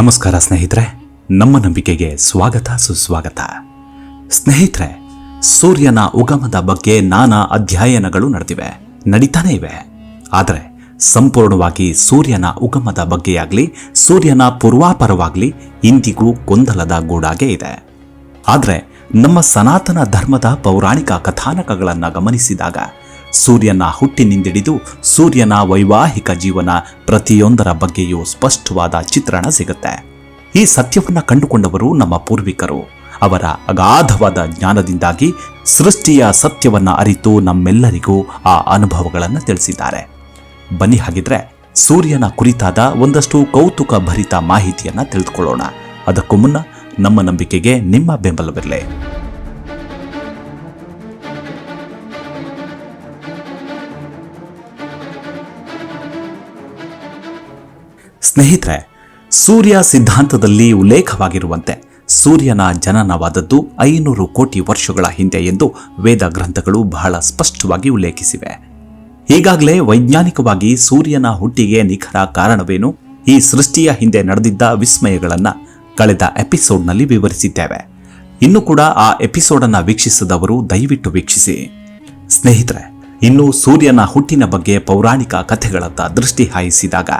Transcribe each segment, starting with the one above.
ನಮಸ್ಕಾರ ಸ್ನೇಹಿತರೆ, ನಮ್ಮ ನಂಬಿಕೆಗೆ ಸ್ವಾಗತ, ಸುಸ್ವಾಗತ. ಸ್ನೇಹಿತರೆ, ಸೂರ್ಯನ ಉಗಮದ ಬಗ್ಗೆ ನಾನಾ ಅಧ್ಯಯನಗಳು ನಡೆದಿವೆ, ನಡೀತಾನೆ ಇವೆ. ಆದರೆ, ಸಂಪೂರ್ಣವಾಗಿ ಸೂರ್ಯನ ಉಗಮದ ಬಗ್ಗೆಯಾಗಲಿ, ಸೂರ್ಯನ ಪೂರ್ವಾಪರವಾಗಲಿ ಇಂದಿಗೂ ಗೊಂದಲದ ಗೂಡಾಗೆ ಇದೆ. ಆದರೆ, ನಮ್ಮ ಸನಾತನ ಧರ್ಮದ ಪೌರಾಣಿಕ ಕಥಾನಕಗಳನ್ನು ಗಮನಿಸಿದಾಗ ಸೂರ್ಯನ ಹುಟ್ಟಿನಿಂದಿಡಿದು ಸೂರ್ಯನ ವೈವಾಹಿಕ ಜೀವನ ಪ್ರತಿಯೊಂದರ ಬಗ್ಗೆಯೂ ಸ್ಪಷ್ಟವಾದ ಚಿತ್ರಣ ಸಿಗುತ್ತೆ. ಈ ಸತ್ಯವನ್ನ ಕಂಡುಕೊಂಡವರು ನಮ್ಮ ಪೂರ್ವಿಕರು. ಅವರ ಅಗಾಧವಾದ ಜ್ಞಾನದಿಂದಾಗಿ ಸೃಷ್ಟಿಯ ಸತ್ಯವನ್ನ ಅರಿತು ನಮ್ಮೆಲ್ಲರಿಗೂ ಆ ಅನುಭವಗಳನ್ನು ತಿಳಿಸಿದ್ದಾರೆ. ಬನ್ನಿ ಹಾಗಿದ್ರೆ ಸೂರ್ಯನ ಕುರಿತಾದ ಒಂದಷ್ಟು ಕೌತುಕ ಭರಿತ ಮಾಹಿತಿಯನ್ನ ತಿಳಿದುಕೊಳ್ಳೋಣ. ಅದಕ್ಕೂ ಮುನ್ನ ನಮ್ಮ ನಂಬಿಕೆಗೆ ನಿಮ್ಮ ಬೆಂಬಲವಿರಲಿ. ಸ್ನೇಹಿತರೆ, ಸೂರ್ಯ ಸಿದ್ಧಾಂತದಲ್ಲಿ ಉಲ್ಲೇಖವಾಗಿರುವಂತೆ ಸೂರ್ಯನ ಜನನವಾದದ್ದು ಐನೂರು ಕೋಟಿ ವರ್ಷಗಳ ಹಿಂದೆ ಎಂದು ವೇದ ಗ್ರಂಥಗಳು ಬಹಳ ಸ್ಪಷ್ಟವಾಗಿ ಉಲ್ಲೇಖಿಸಿವೆ. ಈಗಾಗಲೇ ವೈಜ್ಞಾನಿಕವಾಗಿ ಸೂರ್ಯನ ಹುಟ್ಟಿಗೆ ನಿಖರ ಕಾರಣವೇನು? ಈ ಸೃಷ್ಟಿಯ ಹಿಂದೆ ನಡೆದಿದ್ದ ವಿಸ್ಮಯಗಳನ್ನು ಕಳೆದ ಎಪಿಸೋಡ್ನಲ್ಲಿ ವಿವರಿಸಿದ್ದೇವೆ. ಇನ್ನು ಕೂಡ ಆ ಎಪಿಸೋಡ್ ಅನ್ನ ವೀಕ್ಷಿಸದವರು ದಯವಿಟ್ಟು ವೀಕ್ಷಿಸಿ. ಸ್ನೇಹಿತರೆ, ಇನ್ನು ಸೂರ್ಯನ ಹುಟ್ಟಿನ ಬಗ್ಗೆ ಪೌರಾಣಿಕ ಕಥೆಗಳತ್ತ ದೃಷ್ಟಿ ಹಾಯಿಸಿದಾಗ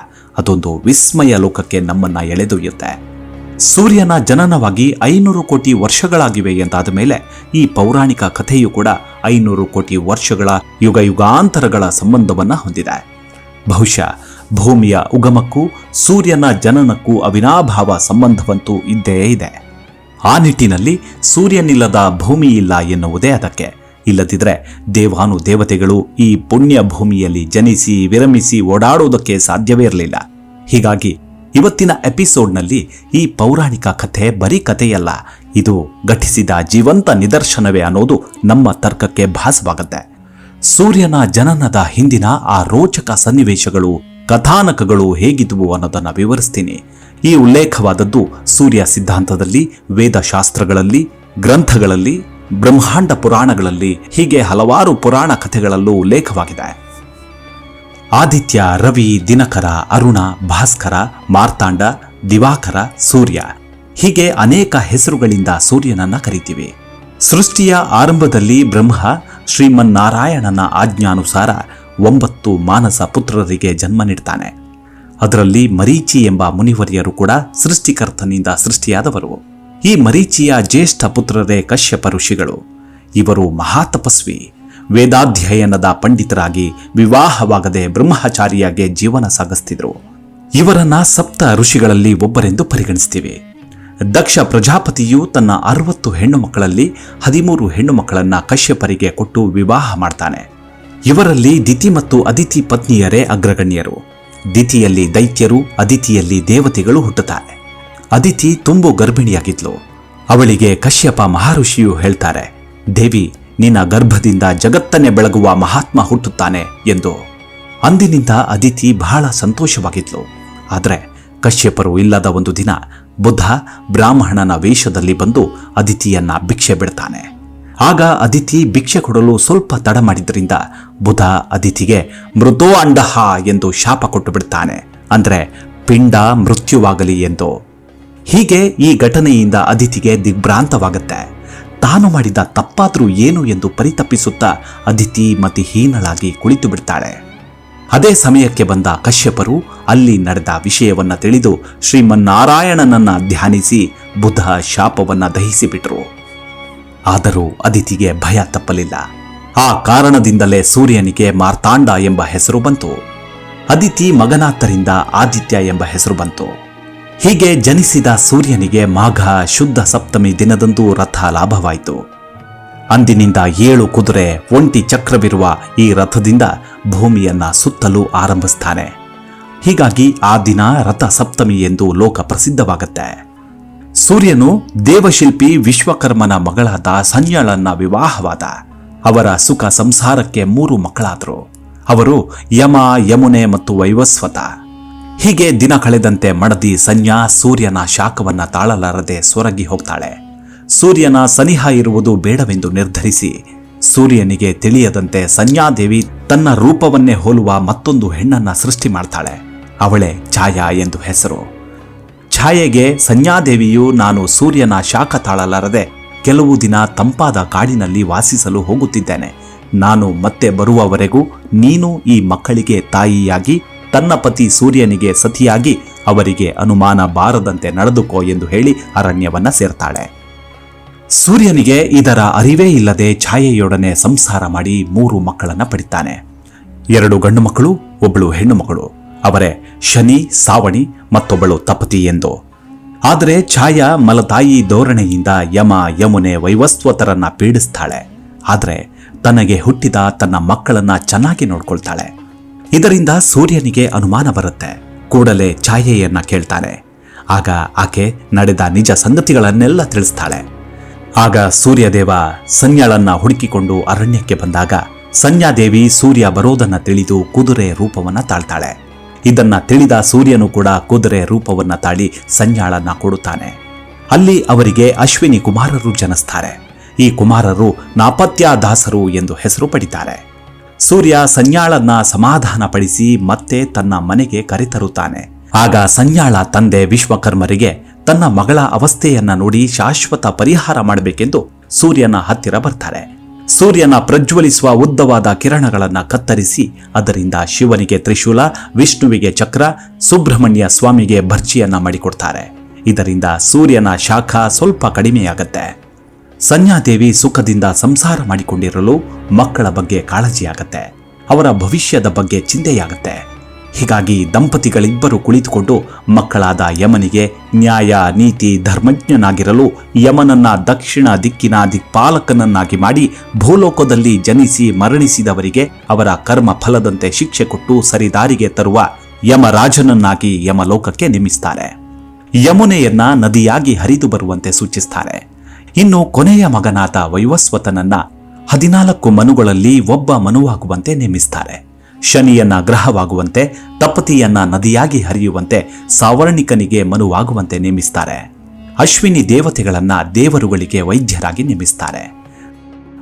ಅದೊಂದು ವಿಸ್ಮಯ ಲೋಕಕ್ಕೆ ನಮ್ಮನ್ನ ಎಳೆದೊಯ್ಯುತ್ತೆ. ಸೂರ್ಯನ ಜನನವಾಗಿ ಐನೂರು ಕೋಟಿ ವರ್ಷಗಳಾಗಿವೆ ಎಂದಾದ ಮೇಲೆ ಈ ಪೌರಾಣಿಕ ಕಥೆಯು ಕೂಡ ಐನೂರು ಕೋಟಿ ವರ್ಷಗಳ ಯುಗ ಯುಗಾಂತರಗಳ ಸಂಬಂಧವನ್ನ ಹೊಂದಿದೆ. ಬಹುಶಃ ಭೂಮಿಯ ಉಗಮಕ್ಕೂ ಸೂರ್ಯನ ಜನನಕ್ಕೂ ಅವಿನಾಭಾವ ಸಂಬಂಧವಂತೂ ಇದ್ದೇ ಇದೆ. ಆ ನಿಟ್ಟಿನಲ್ಲಿ ಸೂರ್ಯನಿಲ್ಲದ ಭೂಮಿ ಇಲ್ಲ ಎನ್ನುವುದೇ ಅದಕ್ಕೆ. ಇಲ್ಲದಿದ್ರೆ ದೇವಾನು ದೇವತೆಗಳು ಈ ಪುಣ್ಯ ಭೂಮಿಯಲ್ಲಿ ಜನಿಸಿ ವಿರಮಿಸಿ ಓಡಾಡುವುದಕ್ಕೆ ಸಾಧ್ಯವೇ ಇರಲಿಲ್ಲ. ಹೀಗಾಗಿ ಇವತ್ತಿನ ಎಪಿಸೋಡ್ನಲ್ಲಿ ಈ ಪೌರಾಣಿಕ ಕಥೆ ಬರೀ ಕಥೆಯಲ್ಲ, ಇದು ಘಟಿಸಿದ ಜೀವಂತ ನಿದರ್ಶನವೇ ಅನ್ನೋದು ನಮ್ಮ ತರ್ಕಕ್ಕೆ ಭಾಸವಾಗುತ್ತೆ. ಸೂರ್ಯನ ಜನನದ ಹಿಂದಿನ ಆ ರೋಚಕ ಸನ್ನಿವೇಶಗಳು, ಕಥಾನಕಗಳು ಹೇಗಿದ್ವು ಅನ್ನೋದನ್ನ ವಿವರಿಸ್ತೀನಿ. ಈ ಉಲ್ಲೇಖವಾದದ್ದು ಸೂರ್ಯ ಸಿದ್ಧಾಂತದಲ್ಲಿ, ವೇದಶಾಸ್ತ್ರಗಳಲ್ಲಿ, ಗ್ರಂಥಗಳಲ್ಲಿ, ಬ್ರಹ್ಮಾಂಡ ಪುರಾಣಗಳಲ್ಲಿ, ಹೀಗೆ ಹಲವಾರು ಪುರಾಣ ಕಥೆಗಳಲ್ಲೂ ಉಲ್ಲೇಖವಾಗಿದೆ. ಆದಿತ್ಯ, ರವಿ, ದಿನಕರ, ಅರುಣ, ಭಾಸ್ಕರ, ಮಾರ್ತಾಂಡ, ದಿವಾಕರ, ಸೂರ್ಯ. ಹೀಗೆ ಅನೇಕ ಹೆಸರುಗಳಿಂದ ಸೂರ್ಯನನ್ನ ಕರಿತೀವಿ. ಸೃಷ್ಟಿಯ ಆರಂಭದಲ್ಲಿ ಬ್ರಹ್ಮ, ಶ್ರೀಮನ್ನಾರಾಯಣನ ಆಜ್ಞಾನುಸಾರ ಒಂಬತ್ತು ಮಾನಸ ಪುತ್ರರಿಗೆ ಜನ್ಮ ನೀಡ್ತಾನೆ. ಅದರಲ್ಲಿ ಮರೀಚಿ ಎಂಬ ಮುನಿವರಿಯರು ಕೂಡ ಸೃಷ್ಟಿಕರ್ತನಿಂದ ಸೃಷ್ಟಿಯಾದವರು. ಈ ಮರೀಚಿಯ ಜ್ಯೇಷ್ಠ ಪುತ್ರರೇ ಕಶ್ಯಪ ಋಷಿಗಳು. ಇವರು ಮಹಾತಪಸ್ವಿ. ವೇದಾಧ್ಯಯನದ ಪಂಡಿತರಾಗಿ ವಿವಾಹವಾಗದೆ ಬ್ರಹ್ಮಚಾರಿಯಾಗಿ ಜೀವನ ಸಾಗಿಸ್ತಿದ್ರು. ಇವರನ್ನ ಸಪ್ತ ಋಷಿಗಳಲ್ಲಿ ಒಬ್ಬರೆಂದು ಪರಿಗಣಿಸ್ತೀವಿ. ದಕ್ಷ ಪ್ರಜಾಪತಿಯು ತನ್ನ ಅರವತ್ತು ಹೆಣ್ಣು ಮಕ್ಕಳಲ್ಲಿ ಹದಿಮೂರು ಹೆಣ್ಣು ಮಕ್ಕಳನ್ನ ಕಶ್ಯಪರಿಗೆ ಕೊಟ್ಟು ವಿವಾಹ ಮಾಡ್ತಾನೆ. ಇವರಲ್ಲಿ ದಿತಿ ಮತ್ತು ಅದಿತಿ ಪತ್ನಿಯರೇ ಅಗ್ರಗಣ್ಯರು. ದಿತಿಯಲ್ಲಿ ದೈತ್ಯರು, ಅದಿತಿಯಲ್ಲಿ ದೇವತೆಗಳು ಹುಟ್ಟುತ್ತಾರೆ. ಅದಿತಿ ತುಂಬು ಗರ್ಭಿಣಿಯಾಗಿದ್ಲು. ಅವಳಿಗೆ ಕಶ್ಯಪ ಮಹರ್ಷಿಯು ಹೇಳ್ತಾರೆ, ದೇವಿ ನಿನ್ನ ಗರ್ಭದಿಂದ ಜಗತ್ತನ್ನೇ ಬೆಳಗುವ ಮಹಾತ್ಮ ಹುಟ್ಟುತ್ತಾನೆ ಎಂದು. ಅಂದಿನಿಂದ ಅದಿತಿ ಬಹಳ ಸಂತೋಷವಾಗಿದ್ಲು. ಆದರೆ ಕಶ್ಯಪರು ಇಲ್ಲದ ಒಂದು ದಿನ ಬುದ್ಧ ಬ್ರಾಹ್ಮಣನ ವೇಷದಲ್ಲಿ ಬಂದು ಅದಿತಿಯನ್ನ ಭಿಕ್ಷೆ ಬಿಡ್ತಾನೆ. ಆಗ ಅದಿತಿ ಭಿಕ್ಷೆ ಕೊಡಲು ಸ್ವಲ್ಪ ತಡ ಮಾಡಿದ್ರಿಂದ ಬುಧ ಅದಿತಿಗೆ ಮೃತೋ ಅಂಡಹ ಎಂದು ಶಾಪ ಕೊಟ್ಟು ಬಿಡ್ತಾನೆ. ಅಂದ್ರೆ ಪಿಂಡ ಮೃತ್ಯುವಾಗಲಿ ಎಂದು. ಹೀಗೆ ಈ ಘಟನೆಯಿಂದ ಅದಿತಿಗೆ ದಿಗ್ಭ್ರಾಂತವಾಗುತ್ತೆ. ತಾನು ಮಾಡಿದ ತಪ್ಪಾದರೂ ಏನು ಎಂದು ಪರಿತಪ್ಪಿಸುತ್ತಾ ಅದಿತಿ ಮತಿಹೀನಳಾಗಿ ಕುಳಿತು ಬಿಡ್ತಾಳೆ. ಅದೇ ಸಮಯಕ್ಕೆ ಬಂದ ಕಶ್ಯಪರು ಅಲ್ಲಿ ನಡೆದ ವಿಷಯವನ್ನ ತಿಳಿದು ಶ್ರೀಮನ್ನಾರಾಯಣನನ್ನ ಧ್ಯಾನಿಸಿ ಬುಧ ಶಾಪವನ್ನ ದಹಿಸಿಬಿಟ್ರು. ಆದರೂ ಅದಿತಿಗೆ ಭಯ ತಪ್ಪಲಿಲ್ಲ. ಆ ಕಾರಣದಿಂದಲೇ ಸೂರ್ಯನಿಗೆ ಮಾರ್ತಾಂಡ ಎಂಬ ಹೆಸರು ಬಂತು. ಅದಿತಿ ಮಗನಾಥರಿಂದ ಆದಿತ್ಯ ಎಂಬ ಹೆಸರು ಬಂತು. ಹೀಗೆ ಜನಿಸಿದ ಸೂರ್ಯನಿಗೆ ಮಾಘ ಶುದ್ಧ ಸಪ್ತಮಿ ದಿನದಂದು ರಥ ಲಾಭವಾಯಿತು. ಅಂದಿನಿಂದ ಏಳು ಕುದುರೆ ಒಂಟಿ ಚಕ್ರವಿರುವ ಈ ರಥದಿಂದ ಭೂಮಿಯನ್ನ ಸುತ್ತಲು ಆರಂಭಿಸ್ತಾನೆ. ಹೀಗಾಗಿ ಆ ದಿನ ರಥ ಸಪ್ತಮಿ ಎಂದು ಲೋಕ ಪ್ರಸಿದ್ಧವಾಗುತ್ತೆ. ಸೂರ್ಯನು ದೇವಶಿಲ್ಪಿ ವಿಶ್ವಕರ್ಮನ ಮಗಳಾದ ಸಂಜಳನ್ನ ವಿವಾಹವಾದ. ಅವರ ಸುಖ ಸಂಸಾರಕ್ಕೆ ಮೂರು ಮಕ್ಕಳಾದರು. ಅವರು ಯಮ, ಯಮುನೆ ಮತ್ತು ವೈವಸ್ವತ. ಹೀಗೆ ದಿನ ಕಳೆದಂತೆ ಮಡದಿ ಸಂಜ್ಞಾ ಸೂರ್ಯನ ಶಾಖವನ್ನ ತಾಳಲಾರದೆ ಸೊರಗಿ ಹೋಗ್ತಾಳೆ. ಸೂರ್ಯನ ಸನಿಹ ಇರುವುದು ಬೇಡವೆಂದು ನಿರ್ಧರಿಸಿ ಸೂರ್ಯನಿಗೆ ತಿಳಿಯದಂತೆ ಸಂಜ್ಞಾದೇವಿ ತನ್ನ ರೂಪವನ್ನೇ ಹೋಲುವ ಮತ್ತೊಂದು ಹೆಣ್ಣನ್ನ ಸೃಷ್ಟಿ ಮಾಡ್ತಾಳೆ. ಅವಳೇ ಛಾಯಾ ಎಂದು ಹೆಸರು. ಛಾಯೆಗೆ ಸಂಜ್ಞಾದೇವಿಯು ನಾನು ಸೂರ್ಯನ ಶಾಖ ತಾಳಲಾರದೆ ಕೆಲವು ದಿನ ತಂಪಾದ ಕಾಡಿನಲ್ಲಿ ವಾಸಿಸಲು ಹೋಗುತ್ತಿದ್ದೇನೆ. ನಾನು ಮತ್ತೆ ಬರುವವರೆಗೂ ನೀನು ಈ ಮಕ್ಕಳಿಗೆ ತಾಯಿಯಾಗಿ ತನ್ನ ಪತಿ ಸೂರ್ಯನಿಗೆ ಸತಿಯಾಗಿ ಅವರಿಗೆ ಅನುಮಾನ ಬಾರದಂತೆ ನಡೆದುಕೋ ಎಂದು ಹೇಳಿ ಅರಣ್ಯವನ್ನ ಸೇರ್ತಾಳೆ. ಸೂರ್ಯನಿಗೆ ಇದರ ಅರಿವೇ ಇಲ್ಲದೆ ಛಾಯೆಯೊಡನೆ ಸಂಸಾರ ಮಾಡಿ ಮೂರು ಮಕ್ಕಳನ್ನ ಪಡಿತಾನೆ. ಎರಡು ಗಂಡು ಮಕ್ಕಳು ಒಬ್ಬಳು ಹೆಣ್ಣು ಮಗಳು ಅವರೇ ಶನಿ, ಸಾವಣಿ, ಮತ್ತೊಬ್ಬಳು ತಪತಿ ಎಂದು. ಆದರೆ ಛಾಯಾ ಮಲತಾಯಿ ಧೋರಣೆಯಿಂದ ಯಮ, ಯಮುನೆ, ವೈವಸ್ವತರನ್ನ ಪೀಡಿಸ್ತಾಳೆ. ಆದರೆ ತನಗೆ ಹುಟ್ಟಿದ ತನ್ನ ಮಕ್ಕಳನ್ನ ಚೆನ್ನಾಗಿ ನೋಡ್ಕೊಳ್ತಾಳೆ. ಇದರಿಂದ ಸೂರ್ಯನಿಗೆ ಅನುಮಾನ ಬರುತ್ತೆ. ಕೂಡಲೇ ಛಾಯೆಯನ್ನ ಕೇಳ್ತಾನೆ. ಆಗ ಆಕೆ ನಡೆದ ನಿಜ ಸಂಗತಿಗಳನ್ನೆಲ್ಲ ತಿಳಿಸ್ತಾಳೆ. ಆಗ ಸೂರ್ಯದೇವ ಸಂಜ್ಞಳನ್ನ ಹುಡುಕಿಕೊಂಡು ಅರಣ್ಯಕ್ಕೆ ಬಂದಾಗ ಸಂಜ್ಞಾದೇವಿ ಸೂರ್ಯ ಬರೋದನ್ನ ತಿಳಿದು ಕುದುರೆ ರೂಪವನ್ನ ತಾಳ್ತಾಳೆ. ಇದನ್ನ ತಿಳಿದ ಸೂರ್ಯನು ಕೂಡ ಕುದುರೆ ರೂಪವನ್ನ ತಾಳಿ ಸಂಜ್ಞಾಳನ್ನ ಕೊಡುತ್ತಾನೆ. ಅಲ್ಲಿ ಅವರಿಗೆ ಅಶ್ವಿನಿ ಕುಮಾರರು ಜನಿಸ್ತಾರೆ. ಈ ಕುಮಾರರು ನಾಪತ್ಯದಾಸರು ಎಂದು ಹೆಸರು ಪಡಿತಾರೆ. ಸೂರ್ಯ ಸಂಜ್ಞಾಳನ್ನ ಸಮಾಧಾನಪಡಿಸಿ ಮತ್ತೆ ತನ್ನ ಮನೆಗೆ ಕರೆತರುತ್ತಾನೆ. ಆಗ ಸಂಜ್ಞಾಳ ತಂದೆ ವಿಶ್ವಕರ್ಮರಿಗೆ ತನ್ನ ಮಗಳ ಅವಸ್ಥೆಯನ್ನ ನೋಡಿ ಶಾಶ್ವತ ಪರಿಹಾರ ಮಾಡಬೇಕೆಂದು ಸೂರ್ಯನ ಹತ್ತಿರ ಬರ್ತಾರೆ. ಸೂರ್ಯನ ಪ್ರಜ್ವಲಿಸುವ ಉದ್ದವಾದ ಕಿರಣಗಳನ್ನ ಕತ್ತರಿಸಿ ಅದರಿಂದ ಶಿವನಿಗೆ ತ್ರಿಶೂಲ, ವಿಷ್ಣುವಿಗೆ ಚಕ್ರ, ಸುಬ್ರಹ್ಮಣ್ಯ ಸ್ವಾಮಿಗೆ ಭರ್ಜಿಯನ್ನ ಮಾಡಿಕೊಡ್ತಾರೆ. ಇದರಿಂದ ಸೂರ್ಯನ ಶಾಖ ಸ್ವಲ್ಪ ಕಡಿಮೆಯಾಗತ್ತೆ. ಸಂಜ್ಞಾದೇವಿ ಸುಖದಿಂದ ಸಂಸಾರ ಮಾಡಿಕೊಂಡಿರಲು ಮಕ್ಕಳ ಬಗ್ಗೆ ಕಾಳಜಿಯಾಗತ್ತೆ. ಅವರ ಭವಿಷ್ಯದ ಬಗ್ಗೆ ಚಿಂತೆಯಾಗತ್ತೆ. ಹೀಗಾಗಿ ದಂಪತಿಗಳಿಬ್ಬರು ಕುಳಿತುಕೊಂಡು ಮಕ್ಕಳಾದ ಯಮನಿಗೆ ನ್ಯಾಯ, ನೀತಿ, ಧರ್ಮಜ್ಞನಾಗಿರಲು ಯಮನನ್ನ ದಕ್ಷಿಣ ದಿಕ್ಕಿನ ದಿಕ್ಪಾಲಕನನ್ನಾಗಿ ಮಾಡಿ ಭೂಲೋಕದಲ್ಲಿ ಜನಿಸಿ ಮರಣಿಸಿದವರಿಗೆ ಅವರ ಕರ್ಮ ಫಲದಂತೆ ಶಿಕ್ಷೆ ಕೊಟ್ಟು ಸರಿದಾರಿಗೆ ತರುವ ಯಮರಾಜನನ್ನಾಗಿ ಯಮಲೋಕಕ್ಕೆ ನಿಮಿಸ್ತಾರೆ. ಯಮುನೆಯನ್ನ ನದಿಯಾಗಿ ಹರಿದು ಬರುವಂತೆ ಸೂಚಿಸ್ತಾರೆ. ಇನ್ನು ಕೊನೆಯ ಮಗನಾದ ವೈವಸ್ವತನನ್ನ ಹದಿನಾಲ್ಕು ಮನುಗಳಲ್ಲಿ ಒಬ್ಬ ಮನುವಾಗುವಂತೆ ನೇಮಿಸ್ತಾರೆ. ಶನಿಯನ್ನ ಗ್ರಹವಾಗುವಂತೆ, ತಪತಿಯನ್ನ ನದಿಯಾಗಿ ಹರಿಯುವಂತೆ ಸಾವರ್ಣಿಕನಿಗೆ ಮನುವಾಗುವಂತೆ ನೇಮಿಸ್ತಾರೆ. ಅಶ್ವಿನಿ ದೇವತೆಗಳನ್ನ ದೇವರುಗಳಿಗೆ ವೈದ್ಯರಾಗಿ ನೇಮಿಸ್ತಾರೆ.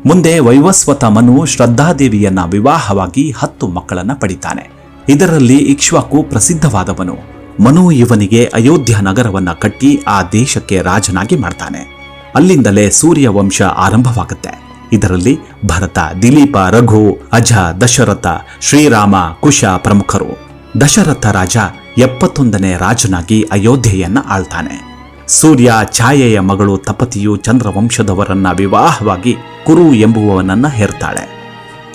ಮುಂದೆ ವೈವಸ್ವತ ಮನು ಶ್ರದ್ಧಾದೇವಿಯನ್ನ ವಿವಾಹವಾಗಿ ಹತ್ತು ಮಕ್ಕಳನ್ನ ಪಡಿತಾನೆ. ಇದರಲ್ಲಿ ಇಕ್ಷ್ವಾಕು ಪ್ರಸಿದ್ಧವಾದವನು. ಮನು ಇವನಿಗೆ ಅಯೋಧ್ಯ ನಗರವನ್ನ ಕಟ್ಟಿ ಆ ದೇಶಕ್ಕೆ ರಾಜನಾಗಿ ಮಾಡ್ತಾನೆ. ಅಲ್ಲಿಂದಲೇ ಸೂರ್ಯ ವಂಶ ಆರಂಭವಾಗುತ್ತೆ. ಇದರಲ್ಲಿ ಭರತ, ದಿಲೀಪ, ರಘು, ಅಜ, ದಶರಥ, ಶ್ರೀರಾಮ, ಕುಶ ಪ್ರಮುಖರು. ದಶರಥ ರಾಜ ಎಪ್ಪತ್ತೊಂದನೇ ರಾಜನಾಗಿ ಅಯೋಧ್ಯೆಯನ್ನ ಆಳ್ತಾನೆ. ಸೂರ್ಯ ಛಾಯೆಯ ಮಗಳು ತಪತಿಯು ಚಂದ್ರವಂಶದವರನ್ನ ವಿವಾಹವಾಗಿ ಕುರು ಎಂಬುವವನನ್ನ ಹೇರ್ತಾಳೆ.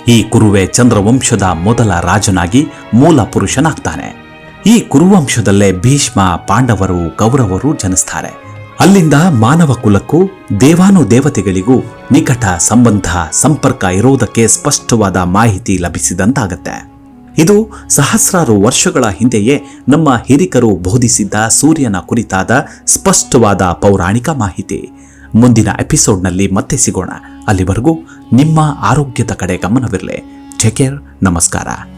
ಈ ಕುರುವೆ ಚಂದ್ರವಂಶದ ಮೊದಲ ರಾಜನಾಗಿ ಮೂಲ ಪುರುಷನಾಗ್ತಾನೆ. ಈ ಕುರುವಂಶದಲ್ಲೇ ಭೀಷ್ಮ, ಪಾಂಡವರು, ಕೌರವರು ಜನಿಸ್ತಾರೆ. ಅಲ್ಲಿಂದ ಮಾನವ ಕುಲಕ್ಕೂ, ದೇವಾನು ದೇವತೆಗಳಿಗೂ ನಿಕಟ ಸಂಬಂಧ, ಸಂಪರ್ಕ ಇರೋದಕ್ಕೆ ಸ್ಪಷ್ಟವಾದ ಮಾಹಿತಿ ಲಭಿಸಿದಂತಾಗತ್ತೆ. ಇದು ಸಹಸ್ರಾರು ವರ್ಷಗಳ ಹಿಂದೆಯೇ ನಮ್ಮ ಹಿರಿಕರು ಬೋಧಿಸಿದ್ದ ಸೂರ್ಯನ ಕುರಿತಾದ ಸ್ಪಷ್ಟವಾದ ಪೌರಾಣಿಕ ಮಾಹಿತಿ. ಮುಂದಿನ ಎಪಿಸೋಡ್ನಲ್ಲಿ ಮತ್ತೆ ಸಿಗೋಣ. ಅಲ್ಲಿವರೆಗೂ ನಿಮ್ಮ ಆರೋಗ್ಯದ ಕಡೆ ಗಮನವಿರಲಿ. ಟೇಕ್ ಕೇರ್, ನಮಸ್ಕಾರ.